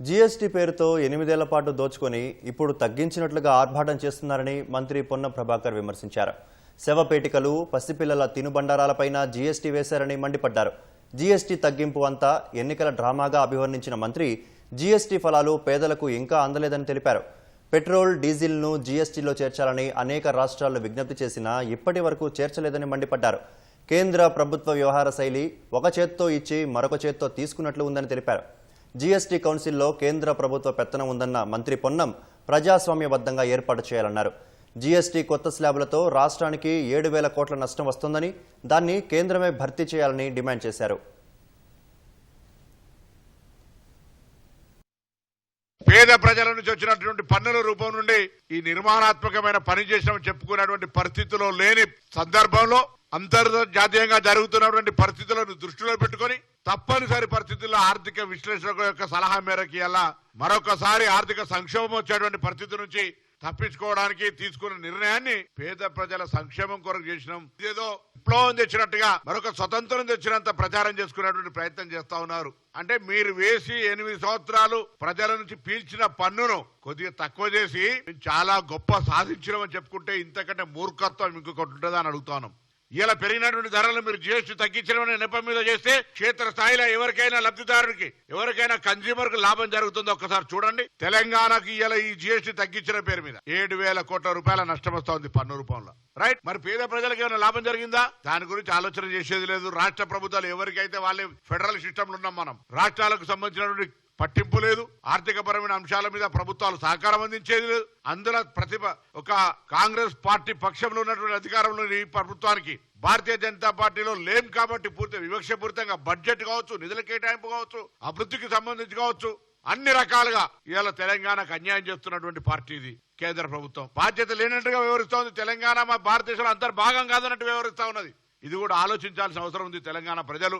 GST పేరుతో ఎనిమిదేళ్ళ పాటు దోచుకొని ఇప్పుడు తగ్గించినట్లుగా ఆర్భాటం చేస్తున్నారని మంత్రి పొన్న ప్రభాకర్ విమర్శించారు. శవపేటికలు పసిపిల్లల తినుబండారాలపైన జీఎస్టీ వేశారని మండిపడ్డారు. జీఎస్టీ తగ్గింపు అంతా ఎన్నికల డ్రామాగా అభివర్ణించిన మంత్రి జీఎస్టీ ఫలాలు పేదలకు ఇంకా అందలేదని తెలిపారు. పెట్రోల్ డీజిల్ను జీఎస్టీలో చేర్చాలని అనేక రాష్ట్రాలు విజ్ఞప్తి చేసినా ఇప్పటి వరకు చేర్చలేదని మండిపడ్డారు. కేంద్ర ప్రభుత్వ వ్యవహార శైలి ఒక చేత్తో ఇచ్చి మరొక చేత్తో తీసుకున్నట్లు ఉందని తెలిపారు. జీఎస్టీ కౌన్సిల్లో కేంద్ర ప్రభుత్వ పెత్తనం ఉందన్న మంత్రి పొన్నం ప్రజాస్వామ్యబద్ధంగా ఏర్పాటు చేయాలన్నారు. జీఎస్టీ కొత్త స్లాబులతో రాష్ట్రానికి ఏడు వేల కోట్ల నష్టం వస్తుందని దాన్ని కేంద్రమే భర్తీ చేయాలని డిమాండ్ చేశారు. పేద ప్రజల నుంచి వచ్చినటువంటి పన్నుల రూపం నుండి ఈ నిర్మాణాత్మకమైన పని చేసినామని చెప్పుకునేటువంటి పరిస్థితిలో లేని సందర్భంలో అంతర్జాతీయంగా జరుగుతున్నటువంటి పరిస్థితులను దృష్టిలో పెట్టుకొని తప్పనిసరి పరిస్థితుల్లో ఆర్థిక విశ్లేషకుల యొక్క సలహా మేరకు ఇలా మరొకసారి ఆర్థిక సంక్షోభం వచ్చేటువంటి పరిస్థితి నుంచి తప్పించుకోవడానికి తీసుకున్న నిర్ణయాన్ని పేద ప్రజల సంక్షేమం కొరకు చేసినాం. ఇదేదో విప్లవం తెచ్చినట్టుగా మరొక స్వతంత్రం తెచ్చినంత ప్రచారం చేసుకునేటువంటి ప్రయత్నం చేస్తా ఉన్నారు. అంటే మీరు వేసి ఎనిమిది సంవత్సరాలు ప్రజల నుంచి పీల్చిన పన్నును కొద్దిగా తక్కువ చేసి మేము చాలా గొప్ప సాధించినామని చెప్పుకుంటే ఇంతకంటే మూర్ఖత్వం ఇంకొకటి ఉంటుందని అడుగుతాను ఇలా పెరిగినటువంటి ధరలు మీరు జిఎస్టీ తగ్గించడం నెపం మీద చేస్తే క్షేత్ర స్థాయిలో ఎవరికైనా లబ్ధిదారుడికి ఎవరికైనా కన్జ్యూమర్కు లాభం జరుగుతుందో ఒక్కసారి చూడండి. తెలంగాణకి ఇలా ఈ జిఎస్టీ తగ్గించిన పేరు మీద ఏడు వేల కోట్ల రూపాయల నష్టం వస్తోంది పన్ను రూపంలో. రైట్ మరి పేద ప్రజలకు ఏమైనా లాభం జరిగిందా? దాని గురించి ఆలోచన చేసేది లేదు. రాష్ట్ర ప్రభుత్వాలు ఎవరికైతే వాళ్ళే ఫెడరల్ సిస్టమ్ ఉన్నాం మనం. రాష్ట్రాలకు సంబంధించినటువంటి పట్టింపు లేదు. ఆర్థిక పరమైన అంశాల మీద ప్రభుత్వాలు సహకారం అందించేది లేదు. అందులో ప్రతిభ ఒక కాంగ్రెస్ పార్టీ పక్షంలో ఉన్నటువంటి అధికారంలో ఈ ప్రభుత్వానికి భారతీయ జనతా పార్టీలో లేం కాబట్టి పూర్తి వివక్షపూరితంగా బడ్జెట్ కావచ్చు నిధుల కేటాయింపు కావచ్చు అభివృద్ధికి సంబంధించి కావచ్చు అన్ని రకాలుగా ఇవాళ తెలంగాణకు అన్యాయం చేస్తున్నటువంటి పార్టీ ఇది కేంద్ర ప్రభుత్వం. బాధ్యత లేనట్టుగా వివరిస్తోంది తెలంగాణ మా భారతదేశంలో అంతర్భాగం కాదన్నట్టు వివరిస్తా ఉన్నది. ఇది కూడా ఆలోచించాల్సిన అవసరం ఉంది తెలంగాణ ప్రజలు.